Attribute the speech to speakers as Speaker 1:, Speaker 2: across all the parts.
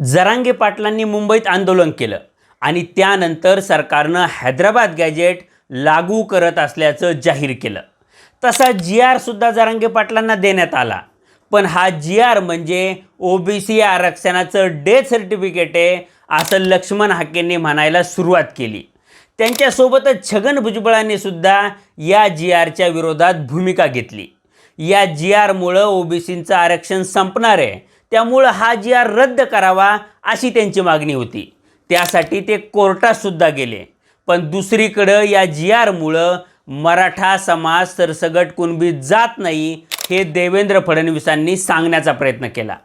Speaker 1: जरांगे पाटलांनी मुंबईत आंदोलन केलं आणि त्यानंतर सरकारनं हैदराबाद गॅजेट लागू करत असल्याचं जाहीर केलं. तसा जी आरसुद्धा जरांगे पाटलांना देण्यात आला. पण हा जी आर म्हणजे ओबीसी आरक्षणाचं डेथ सर्टिफिकेट आहे असं लक्ष्मण हाकेंनी म्हणायला सुरुवात केली. त्यांच्यासोबतच छगन भुजबळांनी सुद्धा या जी आरच्या विरोधात भूमिका घेतली. या जी आरमुळं ओबीसींचं आरक्षण संपणार आहे. त्यामुळं हा जी आर रद्द करावा अशी त्यांची मागणी होती. त्यासाठी ते कोर्टातसुद्धा गेले. पण दुसरीकडं या जी आरमुळं मराठा समाज सरसगट कुणबी जात नाही हे देवेंद्र फडणवीसांनी सांगण्याचा प्रयत्न केला.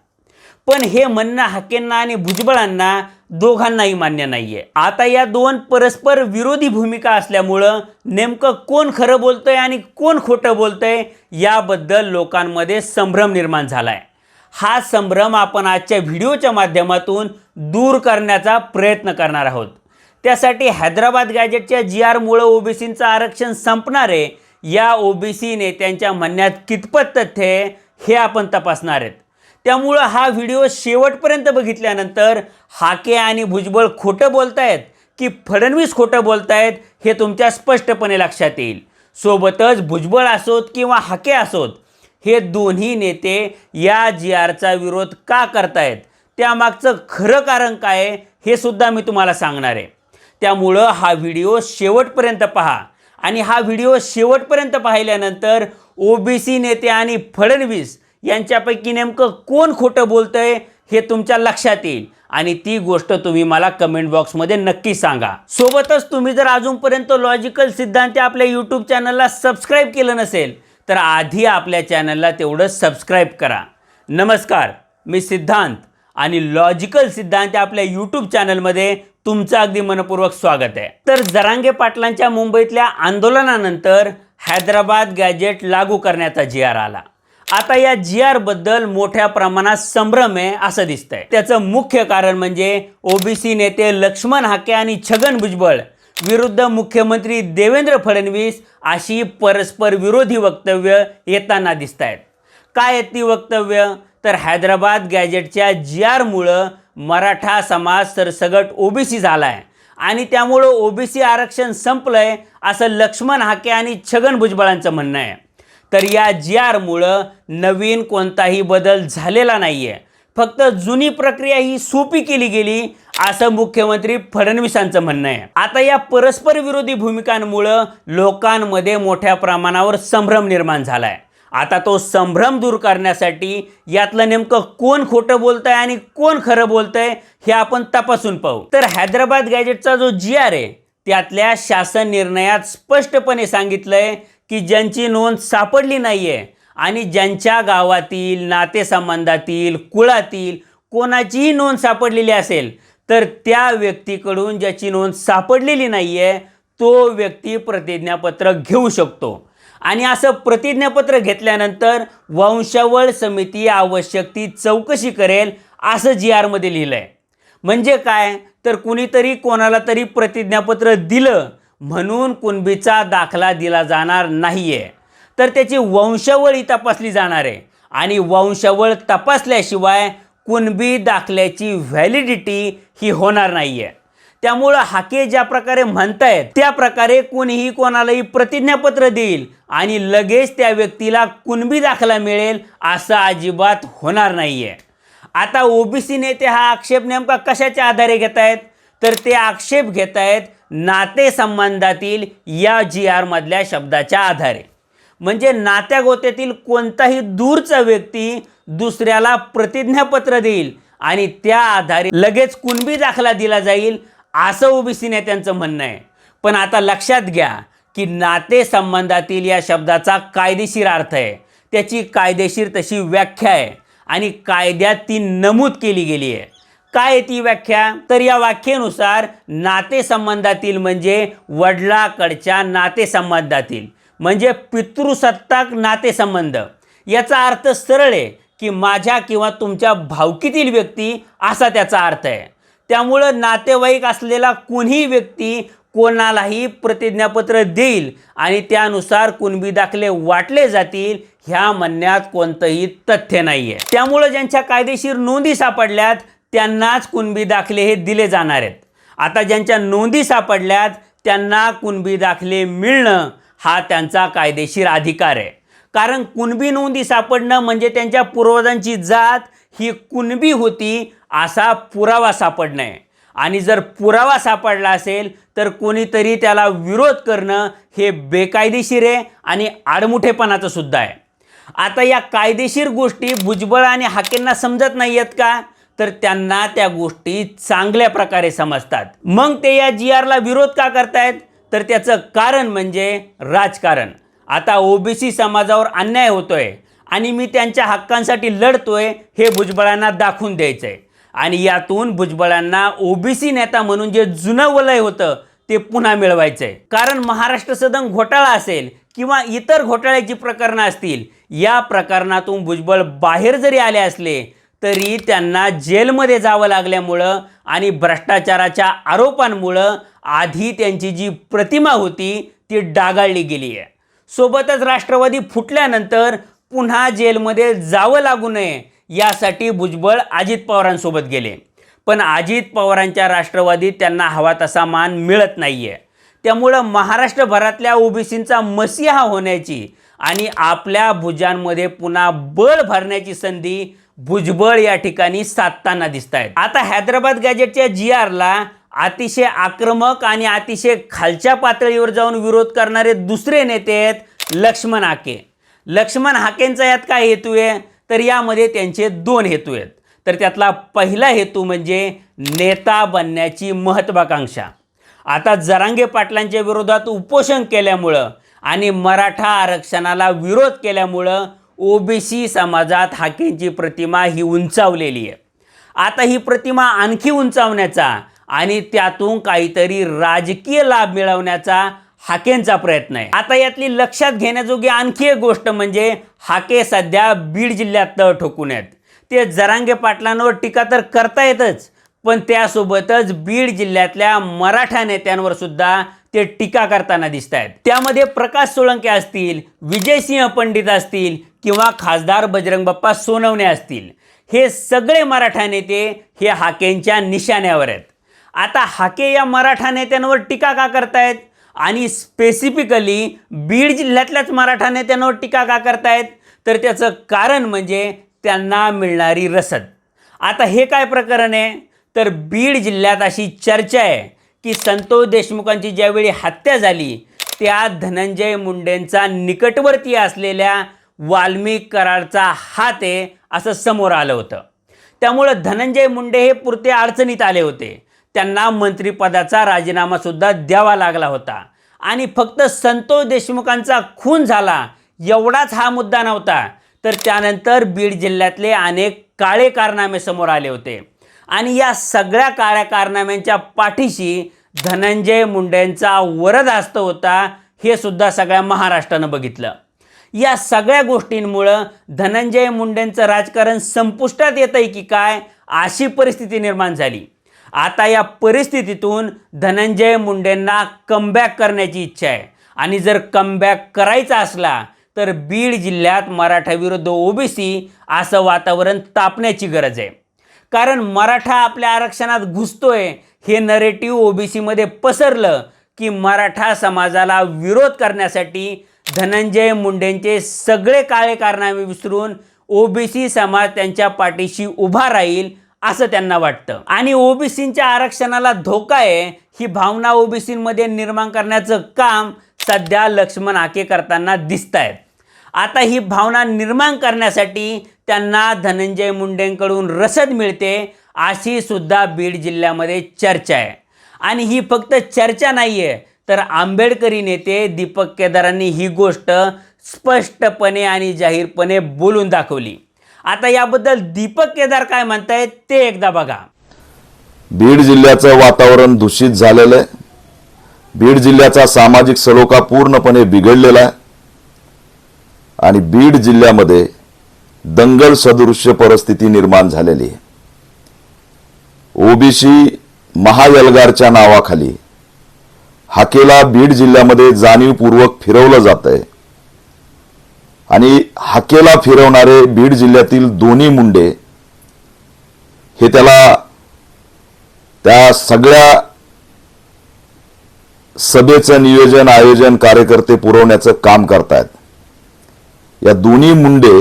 Speaker 1: पण हे म्हणणं हाकेंना आणि भुजबळांना दोघांनाही मान्य नाहीये. आता या दोन परस्पर विरोधी भूमिका असल्यामुळं नेमकं कोण खरं बोलतंय आणि कोण खोटं बोलतंय याबद्दल लोकांमध्ये संभ्रम निर्माण झालाय. हा संभ्रम आपण आजच्या व्हिडिओच्या माध्यमातून दूर करण्याचा प्रयत्न करणार आहोत. त्यासाठी हैदराबाद गॅजेटच्या जी आरमुळं ओबीसींचं आरक्षण संपणार आहे या ओबीसी नेत्यांच्या म्हणण्यात कितपत तथ्य आहे हे आपण तपासणार आहेत. त्यामुळं हा व्हिडिओ शेवटपर्यंत बघितल्यानंतर हाके आणि भुजबळ खोटं बोलतायत की फडणवीस खोटं बोलतायत हे तुमच्या स्पष्टपणे लक्षात येईल. सोबतच भुजबळ असोत किंवा हाके असोत हे दोन्ही नेते या जी आरचा विरोध का करतायत? त्यामागचं खरं कारण काय आहे हे सुद्धा मी तुम्हाला सांगणार आहे. त्यामुळं हा व्हिडिओ शेवटपर्यंत पहा. आणि हा व्हिडिओ शेवटपर्यंत पाहिल्यानंतर ओबीसी नेते आणि फडणवीस यांच्यापैकी नेमकं कोण खोटं बोलतं आहे हे तुमच्या लक्षात येईल. आणि ती गोष्ट तुम्ही मला कमेंट बॉक्समध्ये नक्की सांगा. सोबतच तुम्ही जर अजूनपर्यंत लॉजिकल सिद्धांत आपल्या यूट्यूब चॅनलला सबस्क्राईब केलं नसेल तर आधी आपल्या चॅनलला तेवढं सबस्क्राईब करा. नमस्कार मी सिद्धांत आणि लॉजिकल सिद्धांत आपल्या यूट्यूब चॅनलमध्ये तुमचं अगदी मनपूर्वक स्वागत आहे. तर जरांगे पाटलांच्या मुंबईतल्या आंदोलनानंतर हैदराबाद गॅजेट लागू करण्याचा जी आर आला. आता या जी आरबद्दल मोठ्या प्रमाणात संभ्रम आहे असं दिसतंय. त्याचं मुख्य कारण म्हणजे ओबीसी नेते लक्ष्मण हाके आणि छगन भुजबळ विरुद्ध मुख्यमंत्री देवेंद्र फडणवीस अशी परस्पर विरोधी वक्तव्य येताना दिसत आहेत काय आहेत ती वक्तव्य? तर हैदराबाद गॅजेटच्या जी आरमुळं मराठा समाज सरसगट ओबीसी झाला आहे आणि त्यामुळं ओबीसी आरक्षण संपलं आहे असं लक्ष्मण हाके आणि छगन भुजबळांचं म्हणणं आहे. तर या जी आरमुळं नवीन कोणताही बदल झालेला नाही आहे फक्त जुनी प्रक्रिया ही सोपी केली गेली असं मुख्यमंत्री फडणवीसांचं म्हणणं आहे. आता या परस्पर विरोधी भूमिकांमुळं लोकांमध्ये मोठ्या प्रमाणावर संभ्रम निर्माण झाला आहे आता तो संभ्रम दूर करण्यासाठी यातलं नेमकं कोण खोटं बोलतंय आणि कोण खरं बोलतंय हे आपण तपासून पाहू. तर हैदराबाद गॅजेटचा जो जी आर आहे त्यातल्या शासन निर्णयात स्पष्टपणे सांगितलंय की ज्यांची नोंद सापडली नाहीये आणि ज्यांच्या गावातील नातेसंबंधातील कुळातील कोणाचीही नोंद सापडलेली असेल तर त्या व्यक्तीकडून ज्याची नोंद सापडलेली नाही आहे तो व्यक्ती प्रतिज्ञापत्र घेऊ शकतो. आणि असं प्रतिज्ञापत्र घेतल्यानंतर वंशावळ समिती आवश्यक ती चौकशी करेल असं जी आरमध्ये लिहिलं आहे म्हणजे काय? तर कुणीतरी कोणाला तरी प्रतिज्ञापत्र दिलं म्हणून कुणबीचा दाखला दिला जाणार नाही आहे तर त्याची वंशावळ ही तपासली जाणार आहे. आणि वंशावळ तपासल्याशिवाय कुणबी दाखल्याची व्हॅलिडिटी ही होणार नाही आहे त्यामुळं हाके ज्या प्रकारे म्हणतायत त्या प्रकारे कोणीही कोणालाही प्रतिज्ञापत्र देईल आणि लगेच त्या व्यक्तीला कुणबी दाखला मिळेल असं अजिबात होणार नाही आहे आता ओबीसी नेते हा आक्षेप नेमका कशाच्या आधारे घेत आहेत तर ते आक्षेप घेत आहेत नातेसंबंधातील या जी आरमधल्या शब्दाच्या आधारे. म्हणजे नात्या गोत्यातील कोणताही दूरचा व्यक्ती दुसऱ्याला प्रतिज्ञापत्र देईल आणि त्या आधारे लगेच कुणबी दाखला दिला जाईल असं ओबीसी नेत्यांचं म्हणणं आहे. पण आता लक्षात घ्या की नातेसंबंधातील या शब्दाचा कायदेशीर अर्थ आहे. त्याची कायदेशीर तशी व्याख्या आहे आणि कायद्यात ती नमूद केली गेली आहे. काय आहे ती व्याख्या? तर या व्याख्येनुसार नातेसंबंधातील म्हणजे वडिलाकडच्या नातेसंबंधातील म्हणजे पितृसत्ताक नातेसंबंध. याचा अर्थ सरळ आहे की माझ्या किंवा तुमच्या भावकीतील व्यक्ती असा त्याचा अर्थ आहे. त्यामुळं नातेवाईक असलेला कोणीही व्यक्ती कोणालाही प्रतिज्ञापत्र देईल आणि त्यानुसार कुणबी दाखले वाटले जातील ह्या म्हणण्यात कोणतंही तथ्य नाही आहे त्यामुळं ज्यांच्या कायदेशीर नोंदी सापडल्यात त्यांनाच कुणबी दाखले हे दिले जाणार आहेत. आता ज्यांच्या नोंदी सापडल्यात त्यांना कुणबी दाखले मिळणं हा त्यांचा कायदेशीर अधिकार आहे. कारण कुणबी नोंदी सापडणं म्हणजे त्यांच्या पूर्वजांची जात ही कुणबी होती असा पुरावा सापडणं आहे. आणि जर पुरावा सापडला असेल तर कोणीतरी त्याला विरोध करणं हे बेकायदेशीर आहे आणि आडमुठेपणाचं सुद्धा आहे. आता या कायदेशीर गोष्टी भुजबळ आणि हाकेंना समजत नाही आहेत का? तर त्यांना त्या गोष्टी चांगल्या प्रकारे समजतात. मग ते या जी आरला विरोध का करतायत? तर त्याचं कारण म्हणजे राजकारण. आता ओबीसी समाजावर अन्याय होतोय आणि मी त्यांच्या हक्कांसाठी लढतोय हे भुजबळांना दाखवून द्यायचंय. आणि यातून भुजबळांना ओबीसी नेता म्हणून जे जुनं वलय होतं ते पुन्हा मिळवायचंय. कारण महाराष्ट्र सदन घोटाळा असेल किंवा इतर घोटाळ्याची प्रकरणं असतील या प्रकरणातून भुजबळ बाहेर जरी आले असले तरी त्यांना जेलमध्ये जावं लागल्यामुळं आणि भ्रष्टाचाराच्या आरोपांमुळं आधी त्यांची जी प्रतिमा होती ती डागाळली गेली आहे सोबतच राष्ट्रवादी फुटल्यानंतर पुन्हा जेलमध्ये जावं लागू नये यासाठी भुजबळ अजित पवारांसोबत गेले. पण अजित पवारांच्या राष्ट्रवादीत त्यांना हवा तसा मान मिळत नाही आहे त्यामुळं महाराष्ट्रभरातल्या ओबीसींचा मसिहा होण्याची आणि आपल्या भुजांमध्ये पुन्हा बळ भरण्याची संधी भुजबळ या ठिकाणी साधताना दिसत आहेत आता हैदराबाद गॅजेटच्या जी आरला अतिशय आक्रमक आणि अतिशय खालच्या पातळीवर जाऊन विरोध करणारे दुसरे नेते आहेत लक्ष्मण हाके. लक्ष्मण हाकेंचा यात काय हेतू आहे? तर यामध्ये त्यांचे दोन हेतू आहेत. तर त्यातला पहिला हेतू म्हणजे नेता बनण्याची महत्त्वाकांक्षा आता जरांगे पाटलांच्या विरोधात उपोषण केल्यामुळं आणि मराठा आरक्षणाला विरोध केल्यामुळं ओबीसी समाजात हाकेंची प्रतिमा ही उंचावलेली आहे. आता ही प्रतिमा आणखी उंचावण्याचा आणि त्यातून काहीतरी राजकीय लाभ मिळवण्याचा हाकेंचा प्रयत्न आहे. आता यातली लक्षात घेण्याजोगी आणखी एक गोष्ट म्हणजे हाके सध्या बीड जिल्ह्यात तळ ठोकून आहेत. ते जरांगे पाटलांवर टीका तर करता येतच पण त्यासोबतच बीड जिल्ह्यातल्या मराठा नेत्यांवर सुद्धा ते टीका करताना दिसत आहेत. त्यामध्ये प्रकाश सोळंके असतील विजयसिंह पंडित असतील किंवा खासदार बजरंग बाप्पा सोनवणे असतील. हे सगळे मराठा नेते हे हाकेंच्या निशाण्यावर आहेत. आता हाके या मराठा नेत्यांवर टीका का करतायत? आणि स्पेसिफिकली बीड जिल्ह्यातल्याच मराठा नेत्यांवर टीका का करतायत? तर त्याचं कारण म्हणजे त्यांना मिळणारी रसद. आता हे काय प्रकरण आहे? तर बीड जिल्ह्यात अशी चर्चा आहे की संतोष देशमुखांची ज्यावेळी हत्या झाली त्या धनंजय मुंडेंचा निकटवर्ती असलेल्या वाल्मिक कराडचा हात आहे असं समोर आलं होतं. त्यामुळं धनंजय मुंडे हे पुरते अडचणीत आले होते. त्यांना मंत्रिपदाचा राजीनामासुद्धा द्यावा लागला होता. आणि फक्त संतोष देशमुखांचा खून झाला एवढाच हा मुद्दा नव्हता. तर त्यानंतर बीड जिल्ह्यातले अनेक काळे कारनामे समोर आले होते. आणि या सगळ्या काळ्या कारनाम्यांच्या पाठीशी धनंजय मुंडेंचा वरदहस्त होता हे सुद्धा सगळ्या महाराष्ट्रानं बघितलं. या सगळ्या गोष्टींमुळं धनंजय मुंडेंचं राजकारण संपुष्टात येतं आहे की काय अशी परिस्थिती निर्माण झाली. आता या परिस्थितीतून धनंजय मुंडेंना कमबॅक करण्याची इच्छा आहे. आणि जर कमबॅक करायचा असला तर बीड जिल्ह्यात मराठा विरुद्ध ओबीसी असं वातावरण तापण्याची गरज आहे. कारण मराठा आपल्या आरक्षणात घुसतोय हे नरेटिव्ह ओबीसीमध्ये पसरलं की मराठा समाजाला विरोध करण्यासाठी धनंजय मुंडेंचे सगळे काळे कारनामे विसरून ओबीसी समाज त्यांच्या पाठीशी उभा राहील असं त्यांना वाटतं. आणि ओबीसींच्या आरक्षणाला धोका आहे ही भावना ओबीसींमध्ये निर्माण करण्याचं काम सध्या लक्ष्मण आके करताना दिसत आहेत आता ही भावना निर्माण करण्यासाठी त्यांना धनंजय मुंडेंकडून रसद मिळते अशी सुद्धा बीड जिल्ह्यामध्ये चर्चा आहे. आणि ही फक्त चर्चा नाही आहे तर आंबेडकरी नेते दीपक केदारांनी ही गोष्ट स्पष्टपणे आणि जाहीरपणे बोलून दाखवली. आता याबद्दल दीपक केदार काय म्हणतायत ते एकदा बघा.
Speaker 2: बीड जिल्ह्याचं वातावरण दूषित झालेलं आहे. बीड जिल्ह्याचा सामाजिक सलोखा पूर्णपणे बिघडलेला आहे. आणि बीड जिल्ह्यामध्ये दंगल सदृश्य परिस्थिती निर्माण झालेली आहे. ओबीसी महायलगारच्या नावाखाली हाकेला बीड जिल्ह्यामध्ये जाणीवपूर्वक फिरवलं जात आहे आणि हाकेला फिरवणारे बीड जिल्ह्यातील दोन्ही मुंडे हे त्याला त्या सगळ्या सभेचं नियोजन आयोजन कार्यकर्ते पुरवण्याचं काम करतायत. या दोन्ही मुंडे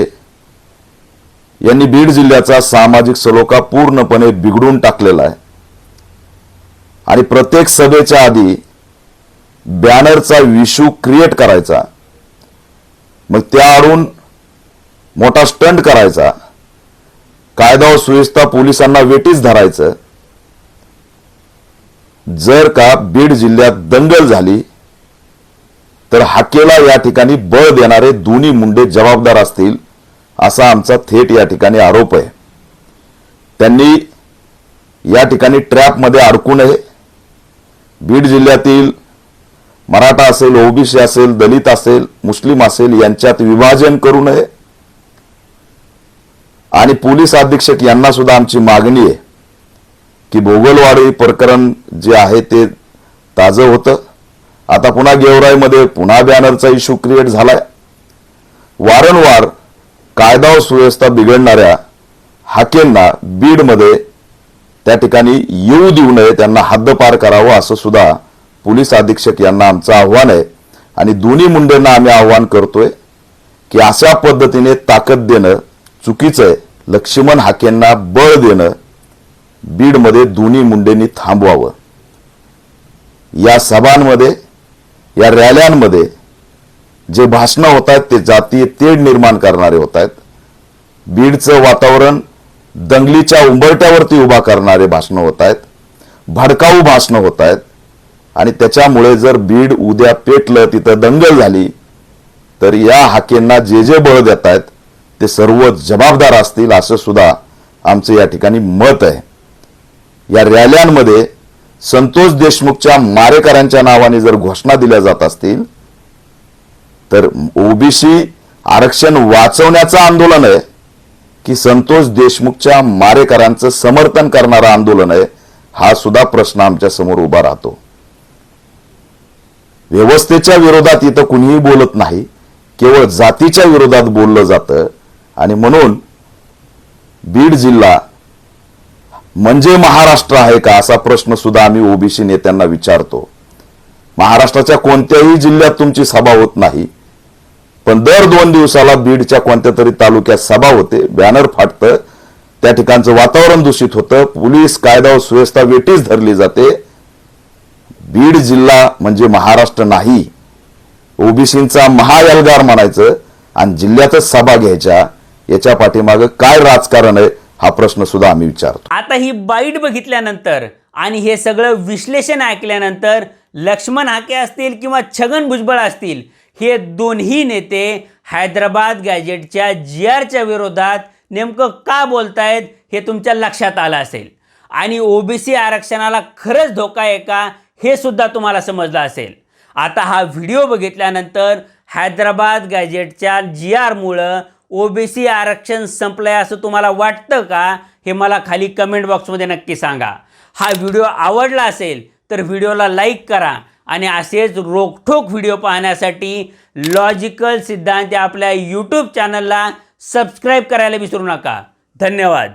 Speaker 2: यांनी बीड जिल्ह्याचा सामाजिक सलोखा पूर्णपणे बिघडून टाकलेला आहे. आणि प्रत्येक सभेच्या आधी बॅनरचा विशू क्रिएट करायचा. मग त्या आडून मोठा स्टंट करायचा. कायदा व सुव्यवस्था पोलिसांना वेटीच धरायचं. जर का बीड जिल्ह्यात दंगल झाली तर हाकेला या ठिकाणी बळ देणारे दोन्ही मुंडे जबाबदार असतील असा आमचा थेट या ठिकाणी आरोप आहे. त्यांनी या ठिकाणी ट्रॅपमध्ये अडकू नये. बीड जिल्ह्यातील मराठा असेल ओबीसी असेल दलित असेल मुस्लिम असेल यांच्यात विभाजन करू नये. आणि पोलीस अधीक्षक यांना सुद्धा आमची मागणी आहे की भोगलवाडी प्रकरण जे आहे ते ताजं होतं. आता पुन्हा गेवराईमध्ये पुन्हा बॅनरचा इश्यू क्रिएट झालाय. वारंवार कायदा व सुव्यवस्था बिघडणाऱ्या हाकेंना बीडमध्ये त्या ठिकाणी येऊ देऊ नये त्यांना हद्दपार करावं असं सुद्धा पोलीस अधीक्षक यांना आमचं आव्हान आहे. आणि दोन्ही मुंडेंना आम्ही आव्हान करतोय की अशा पद्धतीने ताकद देणं चुकीचं आहे. लक्ष्मण हाकेंना बळ देणं बीडमध्ये दोन्ही मुंडेंनी थांबवावं. या सभांमध्ये या रॅल्यांमध्ये जे भाषणं होत आहेत ते जातीय तेढ निर्माण करणारे होत आहेत बीडचं वातावरण दंगलीच्या उंबरट्यावरती उभा करणारे भाषणं होत आहेत. भडकाऊ भाषणं होत आहेत. आणि त्याच्यामुळे जर बीड उद्या पेटलं तिथं दंगल झाली तर या हाकेंना जे जे बळ देत आहेत ते सर्व जबाबदार असतील असं सुद्धा आमचं या ठिकाणी मत आहे. या रॅल्यांमध्ये संतोष देशमुखच्या मारेकऱ्यांच्या नावाने जर घोषणा दिल्या जात असतील तर ओबीसी आरक्षण वाचवण्याचं आंदोलन आहे की संतोष देशमुखच्या मारेकरांचं समर्थन करणारं आंदोलन आहे हा सुद्धा प्रश्न आमच्यासमोर उभा राहतो. व्यवस्थेच्या विरोधात इथं कुणीही बोलत नाही. केवळ जातीच्या विरोधात बोललं जातं. आणि म्हणून बीड जिल्हा म्हणजे महाराष्ट्र आहे का असा प्रश्न सुद्धा आम्ही ओबीसी नेत्यांना विचारतो. महाराष्ट्राच्या कोणत्याही जिल्ह्यात तुमची सभा होत नाही. पण दर दोन दिवसाला बीडच्या कोणत्या तरी तालुक्यात सभा होते. बॅनर फाटतं. त्या ठिकाणचं वातावरण दूषित होतं. पोलीस कायदा व सुव्यवस्था वेटीच धरली जाते. बीड जिल्हा म्हणजे महाराष्ट्र नाही. ओबीसींचा महायलगार म्हणायचं आणि जिल्ह्यातच सभा घ्यायच्या याच्या पाठीमागं काय राजकारण आहे हा प्रश्न सुद्धा आम्ही विचारतो.
Speaker 1: आता ही बाईट बघितल्यानंतर आणि हे सगळं विश्लेषण ऐकल्यानंतर लक्ष्मण हाके असतील किंवा छगन भुजबळ असतील हे दोन्ही नेते हैदराबाद गॅजेटच्या जी आरच्या विरोधात नेमकं का बोलतायत हे तुमच्या लक्षात आलं असेल. आणि ओबीसी आरक्षणाला खरंच धोका आहे का हे सुद्धा तुम्हाला समजलं असेल. आता हा व्हिडिओ बघितल्यानंतर हैदराबाद गॅजेटच्या जी आरमुळं ओबीसी आरक्षण संपलं आहे असं तुम्हाला वाटतं का? हे मला खाली कमेंट बॉक्समध्ये नक्की सांगा. हा व्हिडिओ आवडला असेल तर व्हिडिओला लाईक करा आणि असेच रोखठोक व्हिडिओ पाहण्यासाठी लॉजिकल सिद्धांत आपल्या यूट्यूब चॅनलला सबस्क्राईब करायला विसरू नका. धन्यवाद.